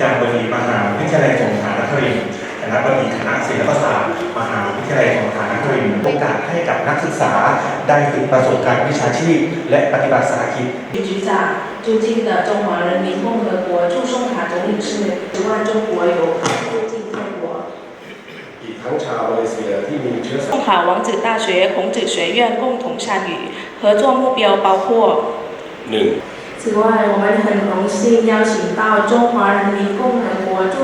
จารย์บดีมหาวิทยาลัยสงขลานครินทร์คณะบดีคณะศิลปศาสตร์ มหาวิทยาลัยสงขลานครินทร์โอกาสให้กับนักศึกษาได้ฝึกประสบการณ์วิชาชีพ และปฏิบัติสาหกิจ局长，尊敬的中华人民共和国驻松卡总领事万中国友好中塔งชาวมาเลเซียที่มีเชื้อ卡王子大学孔子学院共同参与合作目标包括หนึ่ง 此外，我们很荣幸邀请到中华人民共和国驻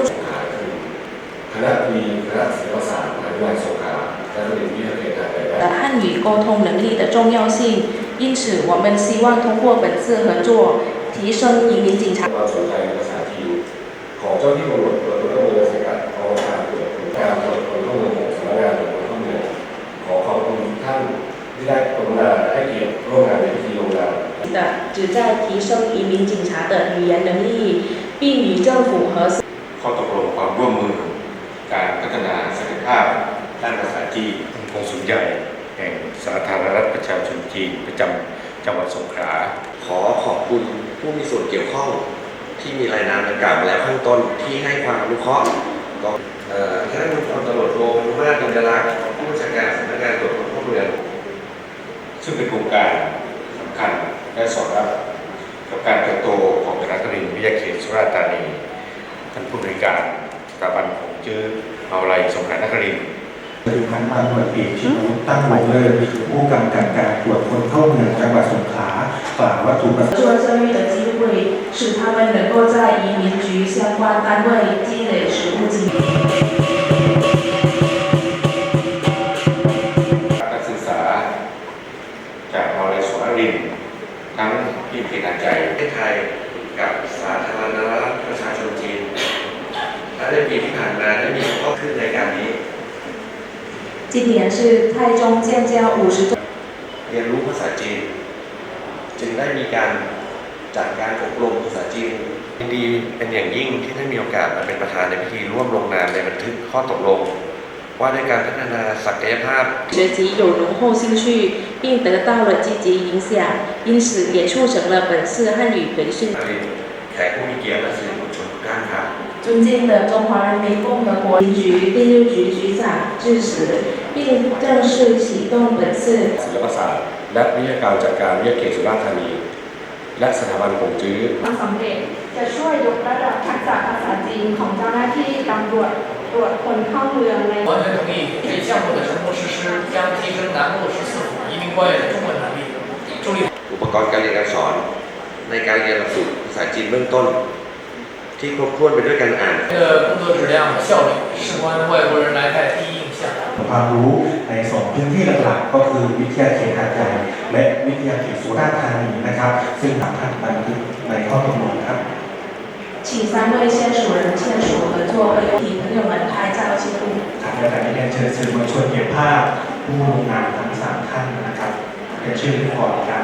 คณะมีคณะศิลปศาสตร์มหาวิทยาลัยสงขลาและเรียนวิทยาเขตการแพทย์ 的汉语沟通能力的重要性，因此我们希望通过本次合作，提升移民警察。 ด้านภาษาจีนกงสุลใหญ่แห่งสาธารณรัฐประชาชนจีนประจำจังหวัดสงขลาขอขอบคุณผู้มีส่วนเกี่ยวข้องที่มีรายนามดังกล่าวมาแล้วข้างต้นที่ให้ความอนุเคราะห์ก็เอ่อท่านพลตำรวจโทมุมาตรอินทรลักษณ์ผู้บัญชาการสำนักงานตรวจคนเข้าเมืองซึ่งเป็นโครงการสำคัญและสอดรับกับการเติบโตของจังหวัดนครินวิทยาเขตสุราษฎร์ธานีท่านผู้บริการสถาบันของจื้อเอาไรสงขลานครินทร์ คือพันมาหน่วยปีชิบุตั้งวงเลิศผู้กำกับการตรวจคนเข้าเมืองจังหวัดสงขลากล่าววัตถุประสงค์ 做教育的机会，使他们能够在移民局相关单位积累实务经验。 จึงได้มีการจัดการอบรมภาษาจีนยินดีเป็นอย่างยิ่งที่ได้มีโอกาสมาเป็นประธานในพิธีร่วมลงนามในบันทึกข้อตกลง ว่าด้วยการพัฒนาศักยภาพ 学习有浓厚兴趣，并得到了积极影响，因此也促成了本次汉语培训。 แขกผู้มีเกียรติและสื่อ 尊敬的中华人民共和国移局第六局局长致辞，并正式启动本次 ศิลปศาสตร์และวิทยาการจัดการวิทยาเขตสุราษฎร์ธานี และสถาบันผงจื้อ ความสำเร็จจะช่วยยกระดับทักษะภาษาจีนของเจ้าหน้าที่ตำรวจตรวจคนเข้าเมืองใน 完全同意对项目的成功实施将提升南部十四府移民官员的中文能力，助力 อุปกรณ์การเรียนการสอน ในการเรียนหลักสูตรภาษาจีนเบื้องต้น ที่ครบถ้วนไปด้วยการอ่าน 这个工作质量和效率事关外国人来泰第一印象。 ความรู้ในสองพื้นที่หลักๆ ก็คือวิทยาเขตหาดใหญ่และวิทยาเขตสุราษฎร์ธานีนะครับ ซึ่งสำคัญบันทึกในข้อตกลงครับ 请三位签署人签署合作和有体朋友们拍照记录。 ทางการเรียนเชิญสื่อมวลชนเก็บภาพ ผู้ลงนามทั้งสามท่านนะครับเป็นชื่อที่ขอกา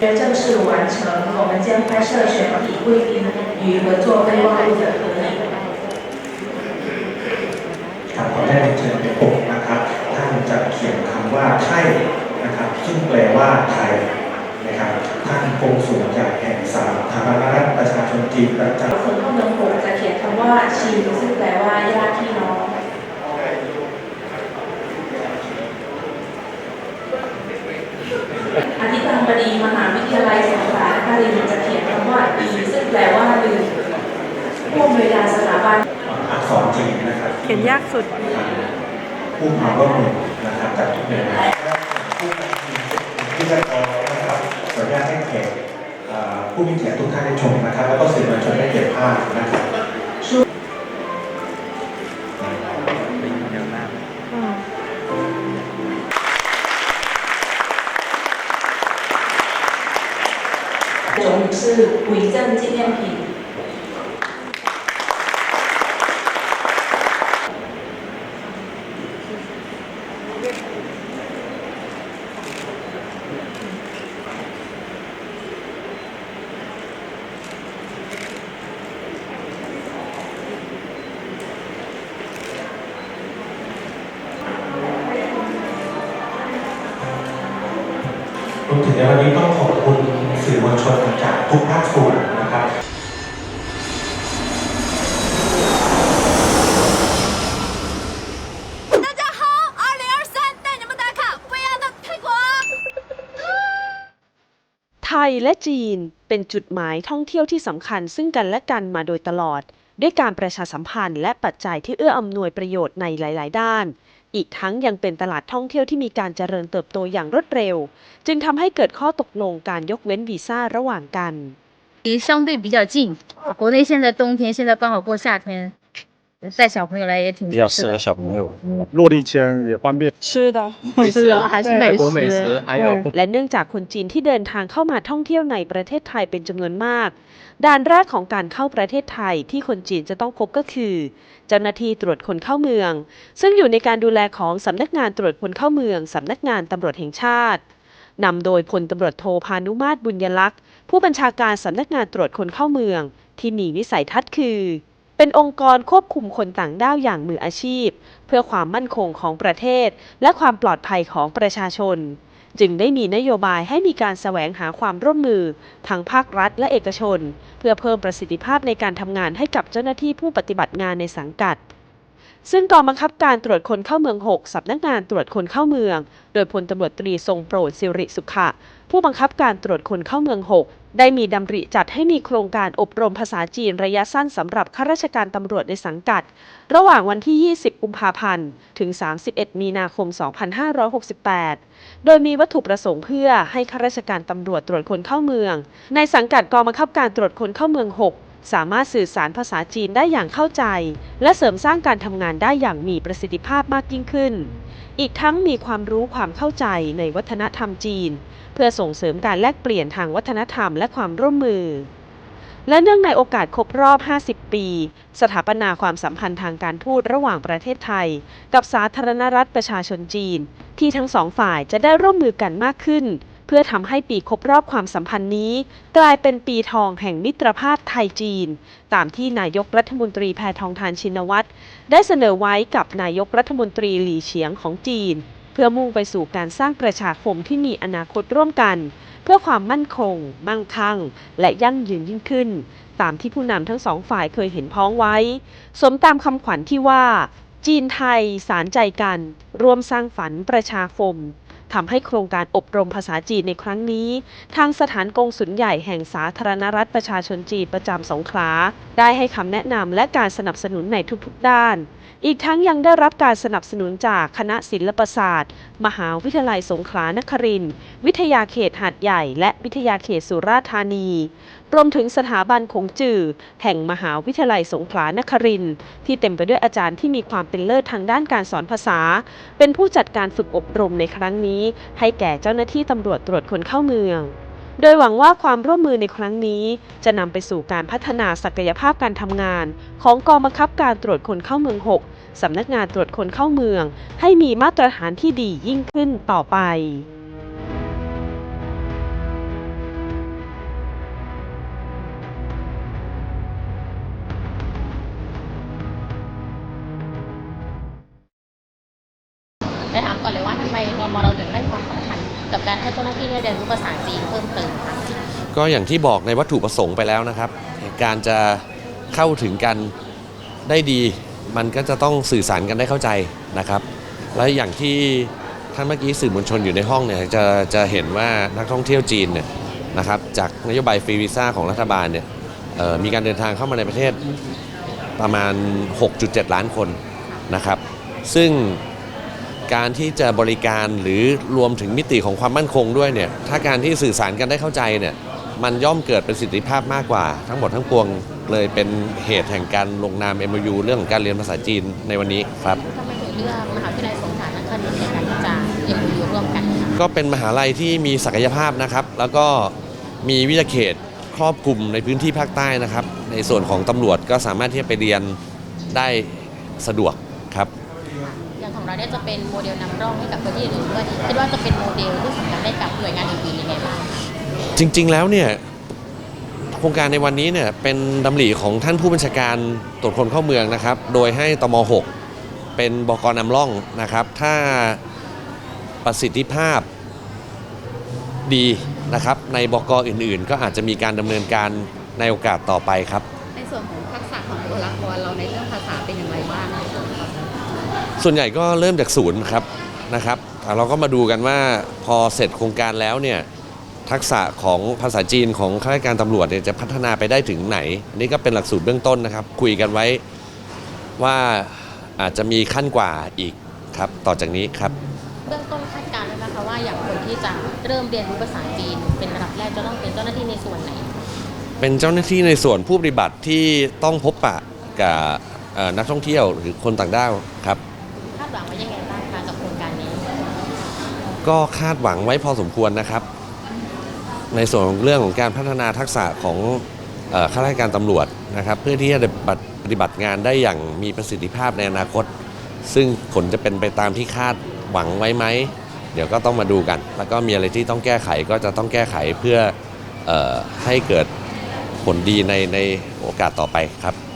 正式完成，我们将拍摄全体贵宾与合作备忘录的合影。 ครับขอได้เรียนเชิญเป็นปกนะครับท่านจะเขียนคำว่าไทยนะครับ ซึ่งแปลว่าไทยนะครับท่านกงสุลใหญ่แห่งสาธารณรัฐประชาชนจีนประจำ คนเข้าเมืองหกจะเขียนคำว่าชินซึ่งแปลว่าญาติพี่น้อง อธิการบดีมหาวิ ทยาลัยสงขลาครินจะเขียนคำว่าอีซึ่งแปลว่าลืมผู้อำนวยการสถาบันอักษรจีนนะครับเขียนยากสุด ผู้มาร่วมมือนะครับจากทุกหน่วยงานที่จะขอนะครับขออนุญาตให้แขกผู้มีเกียรติทุกท่านได้ชมนะครับ แล้วก็สื่อมวลชนได้เก็บภาพนะครับ 是伪证纪念品。 รวมถึงในวันนี้ต้องขอบคุณสื่อมวลชน ทุกภาคส่วนนะครับไทยและจีนเป็นจุดหมายท่องเที่ยวที่สำคัญซึ่งกันและกันมาโดยตลอด ด้วยการประชาสัมพันธ์และปัจจัยที่เอื้ออำนวยประโยชน์ในหลาย ๆ ด้าน อีกทั้งยังเป็นตลาดท่องเที่ยวที่มีการเจริญเติบโตอย่างรวดเร็ว จึงทำให้เกิดข้อตกลงการยกเว้นวีซ่าระหว่างกัน 离相对比较近，国内现在冬天，现在刚好过夏天， 带小朋友来也挺比较适合小朋友，落地签也方便。吃的，是啊，还是美国美食食，还有 และเนื่องจากคนจีนที่เดินทางเข้ามาท่องเที่ยวในประเทศไทยเป็นจำนวนมาก ด่านแรกของการเข้าประเทศไทยที่คนจีนจะต้องพบก็คือ เจ้าหน้าที่ตรวจคนเข้าเมือง ซึ่งอยู่ในการดูแลของสำนักงานตรวจคนเข้าเมืองสำนักงานตำรวจแห่งชาตินำโดยพลตำรวจโทพานุมาตรบุญยลักษณ์ ผู้บัญชาการสำนักงานตรวจคนเข้าเมือง ที่มีวิสัยทัศน์คือ เป็นองค์กรควบคุมคนต่างด้าวอย่างมืออาชีพ เพื่อความมั่นคงของประเทศ และความปลอดภัยของประชาชน จึงได้มีนโยบายให้มีการแสวงหาความร่วมมือ ทั้งภาครัฐและเอกชน เพื่อเพิ่มประสิทธิภาพในการทำงานให้กับเจ้าหน้าที่ผู้ปฏิบัติงานในสังกัด ซึ่งกองบังคับการตรวจคนเข้าเมือง 6สำนักงานตรวจคนเข้าเมือง โดยพลตำรวจตรีทรงโปรดสิริสุขะ ผู้บังคับการตรวจคนเข้าเมือง 6 ได้มีดำริจัดให้มีโครงการอบรมภาษาจีนระยะสั้นสำหรับข้าราชการตำรวจในสังกัด ระหว่างวันที่ 20 กุมภาพันธ์ ถึง 31 มีนาคม 2568 โดยมีวัตถุประสงค์เพื่อให้ข้าราชการตำรวจตรวจคนเข้าเมือง ในสังกัดกองบังคับการตรวจคนเข้าเมือง 6 สามารถสื่อสารภาษาจีนได้อย่างเข้าใจ และเสริมสร้างการทำงานได้อย่างมีประสิทธิภาพมากยิ่งขึ้น อีกทั้งมีความรู้ความเข้าใจในวัฒนธรรมจีน เพื่อส่งเสริมการแลกเปลี่ยนทางวัฒนธรรมและความร่วมมือ และเนื่องในโอกาสครบรอบ 50 ปี สถาปนาความสัมพันธ์ทางการทูตระหว่างประเทศไทย กับสาธารณรัฐประชาชนจีน ที่ทั้งสองฝ่ายจะได้ร่วมมือกันมากขึ้น เพื่อทำให้ปีครบรอบความสัมพันธ์นี้ กลายเป็นปีทองแห่งมิตรภาพไทยจีน ตามที่นายกรัฐมนตรีแพทองทานชินวัตรได้เสนอไว้กับนายกรัฐมนตรีหลี่เฉียงของจีน เพื่อมุ่งไปสู่การสร้างประชาคมที่มีอนาคตร่วมกัน เพื่อความมั่นคง มั่งคั่ง และยั่งยืนยิ่งขึ้น ตามที่ผู้นำทั้งสองฝ่ายเคยเห็นพ้องไว้ สมตามคำขวัญที่ว่าจีนไทยสารใจกัน ร่วมสร้างฝันประชาคม ทำให้โครงการอบรมภาษาจีนในครั้งนี้ ทางสถานกงสุลใหญ่แห่งสาธารณรัฐประชาชนจีนประจำสงขลา ได้ให้คำแนะนำและการสนับสนุนในทุกๆด้าน อีกทั้งยังได้รับการสนับสนุนจากคณะศิลปศาสตร์ มหาวิทยาลัยสงขลานครินทร์วิทยาเขตหาดใหญ่ และวิทยาเขตสุราษฎร์ธานี รวมถึงสถาบันคงจือ แห่งมหาวิทยาลัยสงขลานครินทร์ที่เต็มไปด้วยอาจารย์ที่มีความเป็นเลิศทางด้านการสอนภาษา เป็นผู้จัดการฝึกอบรมในครั้งนี้ ให้แก่เจ้าหน้าที่ตำรวจตรวจคนเข้าเมือง โดยหวังว่าความร่วมมือในครั้งนี้ จะนำไปสู่การพัฒนาศักยภาพการทำงาน ของกองบังคับการตรวจคนเข้าเมือง 6สำนักงานตรวจคนเข้าเมือง ให้มีมาตรฐานที่ดียิ่งขึ้นต่อไป ไปถามก่อนเลยว่าทำไมมมเราถึงให้ความสำคัญกับการให้เจ้าหน้าที่ได้เรียนรู้ภาษาจีนเพิ่มเติมคะก็อย่างที่บอกในวัตถุประสงค์ไปแล้วนะครับ การจะเข้าถึงกันได้ดีมันก็จะต้องสื่อสารกันได้เข้าใจนะครับ และอย่างที่ท่านเมื่อกี้สื่อมวลชนอยู่ในห้องเนี่ยจะจะเห็นว่านักท่องเที่ยวจีนเนี่ยนะครับจากนโยบายฟรีวีซ่าของรัฐบาลเนี่ยมีการเดินทางเข้ามาในประเทศประมาณ 6.7 ล้านคนนะครับ ซึ่ง การที่จะบริการหรือรวมถึงมิติของความมั่นคงด้วยเนี่ยถ้าการที่สื่อสารกันได้เข้าใจเนี่ยมันย่อมเกิดประสิทธิภาพมากกว่า ทั้งหมดทั้งปวงเลยเป็นเหตุแห่งการลงนาม MOU เรื่องของการเรียนภาษาจีนในวันนี้ครับทำไมถึงเลือกมหาวิทยาลัยสงขลานครินทร์ในการที่จะเรียนรู้ร่วมกัน ก็เป็นมหาลัยที่มีศักยภาพนะครับ แล้วก็มีวิทยาเขตครอบคลุมในพื้นที่ภาคใต้นะครับ ในส่วนของตำรวจก็สามารถที่จะไปเรียนได้สะดวกครับ อย่างของ เราเนี่ยจะเป็นโมเดลนำร่องให้กับประเทศอื่นด้วยคิดว่าจะเป็นโมเดลที่สำคัญได้กับหน่วยงานอื่นๆยังไงบ้างคะจริง ๆ แล้วเนี่ยโครงการในวันนี้เนี่ยเป็นดำริของท่านผู้บัญชาการตรวจคนเข้าเมืองนะครับ โดยให้ตม6เป็นบกนำร่องนะครับ ถ้าประสิทธิภาพดีนะครับ ในบกอื่น ๆ ก็อาจจะมีการดำเนินการในโอกาสต่อไปครับ ในส่วนของทักษะของตัวละครเราในเรื่องภาษาเป็นอย่างไรบ้าง ส่วนใหญ่ก็เริ่มจากศูนย์ครับนะครับอ่าเราก็มาดูกันว่าพอเสร็จโครงการแล้วเนี่ยทักษะของภาษาจีนของข้าราชการตำรวจเนี่ยจะพัฒนาไปได้ถึงไหน อันนี้ก็เป็นหลักสูตรเบื้องต้นนะครับ คุยกันไว้ว่าอาจจะมีขั้นกว่าอีกครับ ต่อจากนี้ครับ เบื้องต้นคาดการณ์ไว้ไหมคะว่าอย่างคนที่จะเริ่มเรียนรู้ภาษาจีน เป็นระดับแรกจะต้องเป็นเจ้าหน้าที่ในส่วนไหน เป็นเจ้าหน้าที่ในส่วนผู้ปฏิบัติที่ต้องพบปะกับเอ่อนักท่องเที่ยวหรือคนต่างด้าวครับ คาดหวังไว้ยังไงบ้างคะกับโครงการนี้ ก็คาดหวังไว้พอสมควรนะครับ ในส่วนของเรื่องของการพัฒนาทักษะของข้าราชการตำรวจนะครับ เพื่อที่จะปฏิบัติงานได้อย่างมีประสิทธิภาพในอนาคต ซึ่งผลจะเป็นไปตามที่คาดหวังไว้ไหม เดี๋ยวก็ต้องมาดูกัน แล้วก็มีอะไรที่ต้องแก้ไขก็จะต้องแก้ไขเพื่อออให้เกิดผลดีในในโอกาสต่อไปครับ